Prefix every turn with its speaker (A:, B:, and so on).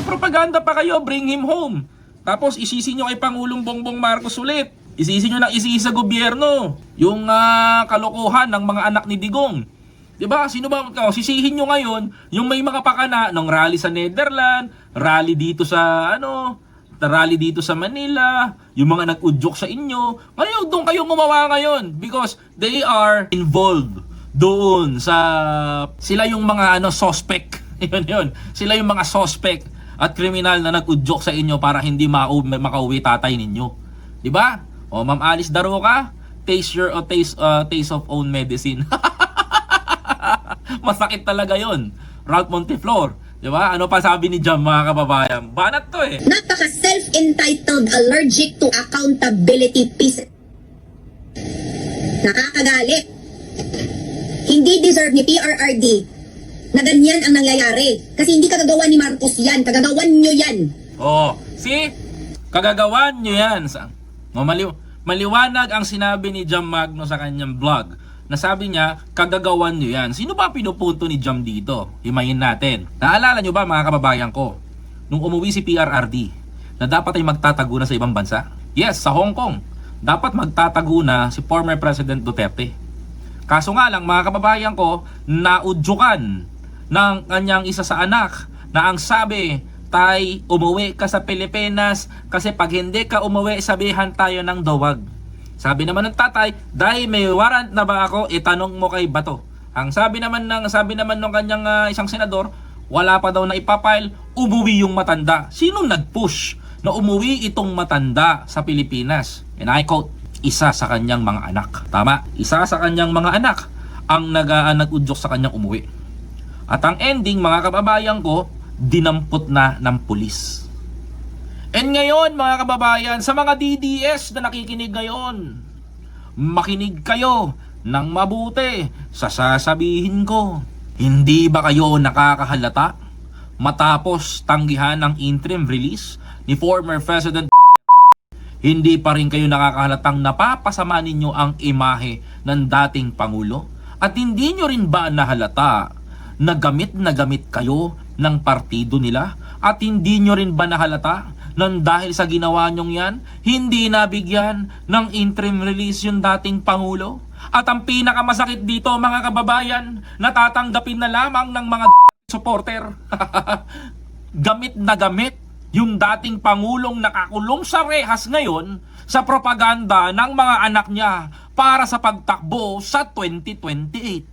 A: magpropaganda pa kayo, bring him home. Tapos isisi nyo kay Pangulong Bongbong Marcos ulit. Isisi nyo ng isisi sa gobyerno. Yung ah, kalokohan ng mga anak ni Digong. 'Di ba? Sino ba oh, sisihin nyo ngayon yung may mga pakana ng rally sa Netherlands, rally dito sa ano, rally dito sa Manila, yung mga nag-udyok sa inyo. Ngayon doon kayo gumawa ngayon because they are involved doon sa sila yung mga ano suspect. yun yun. Sila yung mga suspect at kriminal na nag-udyok sa inyo para hindi mau- makauwi tatay ninyo. 'Di ba? O Ma'am Alice Daroca, taste your uh, taste uh, taste of own medicine. Masakit talaga yon. Ralph Monteflor. Di ba? Ano pa sabi ni Jam mga kababayan? Banat to eh.
B: Napaka self-entitled, allergic to accountability piece. Nakakagalit. Hindi deserve ni PRRD na ganyan ang nangyayari. Kasi hindi kagagawa ni Marcos yan. Kagagawan nyo yan.
A: Oh, see? Kagagawan nyo yan. Sa, oh, mali- maliwanag ang sinabi ni Jam Magno sa kanyang vlog. Na sabi niya, kagagawan nyo yan. Sino ba pinupunto ni Jam dito? Himayin natin. Naalala nyo ba mga kababayan ko? Nung umuwi si PRRD, na dapat ay magtatago na sa ibang bansa? Yes, sa Hong Kong. Dapat magtatago na si former President Duterte. Kaso nga lang mga kababayan ko, naudyukan ng kanyang isa sa anak na ang sabi, Tay, umuwi ka sa Pilipinas kasi pag hindi ka umuwi, sabihan tayo ng dawag. Sabi naman ng tatay, Day, may warrant na ba ako? Itanong mo kay Bato. Ang sabi naman ng sabi naman ng kanyang ah, isang senador, wala pa daw na ipapile, umuwi yung matanda. Sino nag-push na umuwi itong matanda sa Pilipinas? And I quote, isa sa kanyang mga anak. Tama, isa sa kanyang mga anak ang nag, uh, nag-udyok sa kanyang umuwi. At ang ending, mga kababayan ko, dinampot na ng pulis. And ngayon, mga kababayan, sa mga DDS na nakikinig ngayon, makinig kayo ng mabuti sa sasabihin ko. Hindi ba kayo nakakahalata matapos tanggihan ng interim release ni former President hindi pa rin kayo nakakahalatang napapasama ninyo ang imahe ng dating Pangulo? At hindi nyo rin ba nahalata na gamit na gamit kayo ng partido nila? At hindi nyo rin ba nahalata nang dahil sa ginawa nyong yan, hindi nabigyan ng interim release yung dating Pangulo? At ang pinakamasakit dito mga kababayan, natatanggapin na lamang ng mga supporter. gamit na gamit yung dating pangulong nakakulong sa rehas ngayon sa propaganda ng mga anak niya para sa pagtakbo sa 2028.